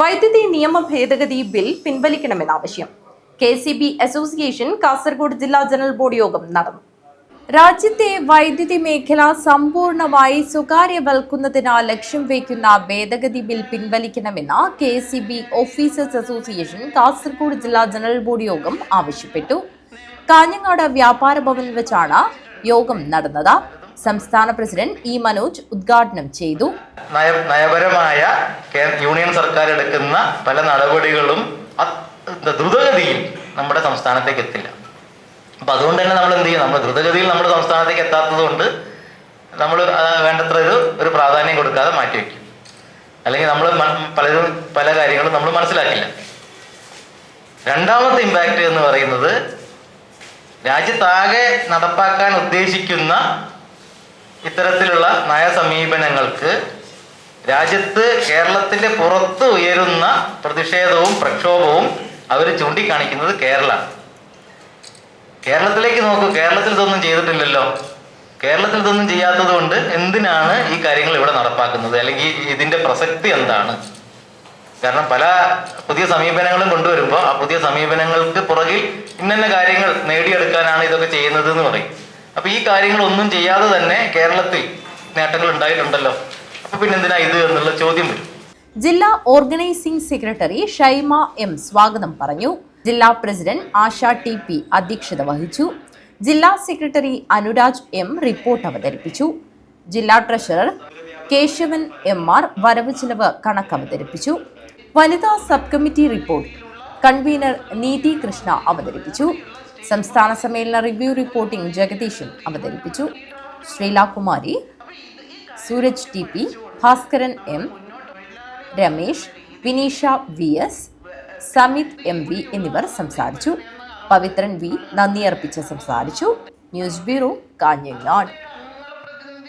വൈദ്യുതി നിയമ ഭേദഗതി bill പിൻവലിക്കണമെന്നാവശ്യം K C B association Kasaragod ജില്ലാ ജനറൽ ബോർഡ് യോഗം നടന്നു. രാജ്യത്തെ വൈദ്യുതി മേഖല സമ്പൂർണമായി സ്വകാര്യവൽക്കുന്നതിന് ലക്ഷ്യം വയ്ക്കുന്ന ഭേദഗതി ബിൽ പിൻവലിക്കണമെന്ന് K C B officers association Kasaragod ജില്ലാ ജനറൽ ബോർഡ് യോഗം ആവശ്യപ്പെട്ടു. കാഞ്ഞങ്ങാട് വ്യാപാര ഭവനിൽ വെച്ചാണ് യോഗം നടന്നത്. സംസ്ഥാന പ്രസിഡന്റ് ഇ മനോജ് ഉദ്ഘാടനം ചെയ്തു. നയ നയപരമായ യൂണിയൻ സർക്കാർ എടുക്കുന്ന പല നടപടികളും ദ്രുതഗതിയിൽ നമ്മുടെ സംസ്ഥാനത്തേക്ക് എത്തില്ല. അപ്പം അതുകൊണ്ട് തന്നെ നമ്മൾ എന്ത് ചെയ്യും? നമ്മൾ ദ്രുതഗതിയിൽ നമ്മുടെ സംസ്ഥാനത്തേക്ക് എത്താത്തത് കൊണ്ട് നമ്മൾ വേണ്ടത്ര ഒരു ഒരു പ്രാധാന്യം കൊടുക്കാതെ മാറ്റിവെക്കും അല്ലെങ്കിൽ നമ്മൾ പലരും പല കാര്യങ്ങളും നമ്മൾ മനസ്സിലാക്കില്ല. രണ്ടാമത്തെ ഇമ്പാക്റ്റ് എന്ന് പറയുന്നത് രാജ്യത്താകെ നടപ്പാക്കാൻ ഉദ്ദേശിക്കുന്ന ഇത്തരത്തിലുള്ള നയസമീപനങ്ങൾക്ക് രാജ്യത്ത് കേരളത്തിന്റെ പുറത്ത് ഉയരുന്ന പ്രതിഷേധവും പ്രക്ഷോഭവും അവർ ചൂണ്ടിക്കാണിക്കുന്നത് കേരളമാണ് കേരളത്തിലേക്ക് നോക്കൂ കേരളത്തിൽ ഇതൊന്നും ചെയ്തിട്ടില്ലല്ലോ. കേരളത്തിൽ ഇതൊന്നും ചെയ്യാത്തത് കൊണ്ട് എന്തിനാണ് ഈ കാര്യങ്ങൾ ഇവിടെ നടപ്പാക്കുന്നത്? അല്ലെങ്കിൽ ഇതിന്റെ പ്രസക്തി എന്താണ്? കാരണം പല പുതിയ സമീപനങ്ങളും കൊണ്ടുവരുമ്പോൾ ആ പുതിയ സമീപനങ്ങൾക്ക് പുറകിൽ ഇന്ന കാര്യങ്ങൾ നേടിയെടുക്കാനാണ് ഇതൊക്കെ ചെയ്യുന്നത് എന്ന് പറയും. അപ്പൊ ഈ കാര്യങ്ങളൊന്നും ചെയ്യാതെ തന്നെ കേരളത്തിൽ നേട്ടങ്ങൾ ഉണ്ടായിട്ടുണ്ടല്ലോ. അപ്പൊ പിന്നെ എന്തിനാ ഇത് എന്നുള്ള ചോദ്യം വരും. ജില്ലാ ഓർഗനൈസിംഗ് സെക്രട്ടറി ഷൈമ എം സ്വാഗതം പറഞ്ഞു. ജില്ലാ പ്രസിഡന്റ് ആശ ടി പി അധ്യക്ഷത വഹിച്ചു. ജില്ലാ സെക്രട്ടറി അനുരാജ് എം റിപ്പോർട്ട് അവതരിപ്പിച്ചു. ജില്ലാ ട്രഷറർ കേശവൻ എം ആർ വരവ് ചിലവ് കണക്ക് അവതരിപ്പിച്ചു. വനിതാ സബ് കമ്മിറ്റി റിപ്പോർട്ട് കൺവീനർ നീതി കൃഷ്ണ അവതരിപ്പിച്ചു. സംസ്ഥാന സമ്മേളന റിവ്യൂ റിപ്പോർട്ടിംഗ് ജഗദീശൻ അവതരിപ്പിച്ചു. Sreelakumari Sooraj T P Bhaskaran M Ramesh Vineesha V S Samith M V എന്നിവർ സംസാരിച്ചു. പവിത്രൻ വി നന്ദി അർപ്പിച്ച് സംസാരിച്ചു. News bureau Kanhangad.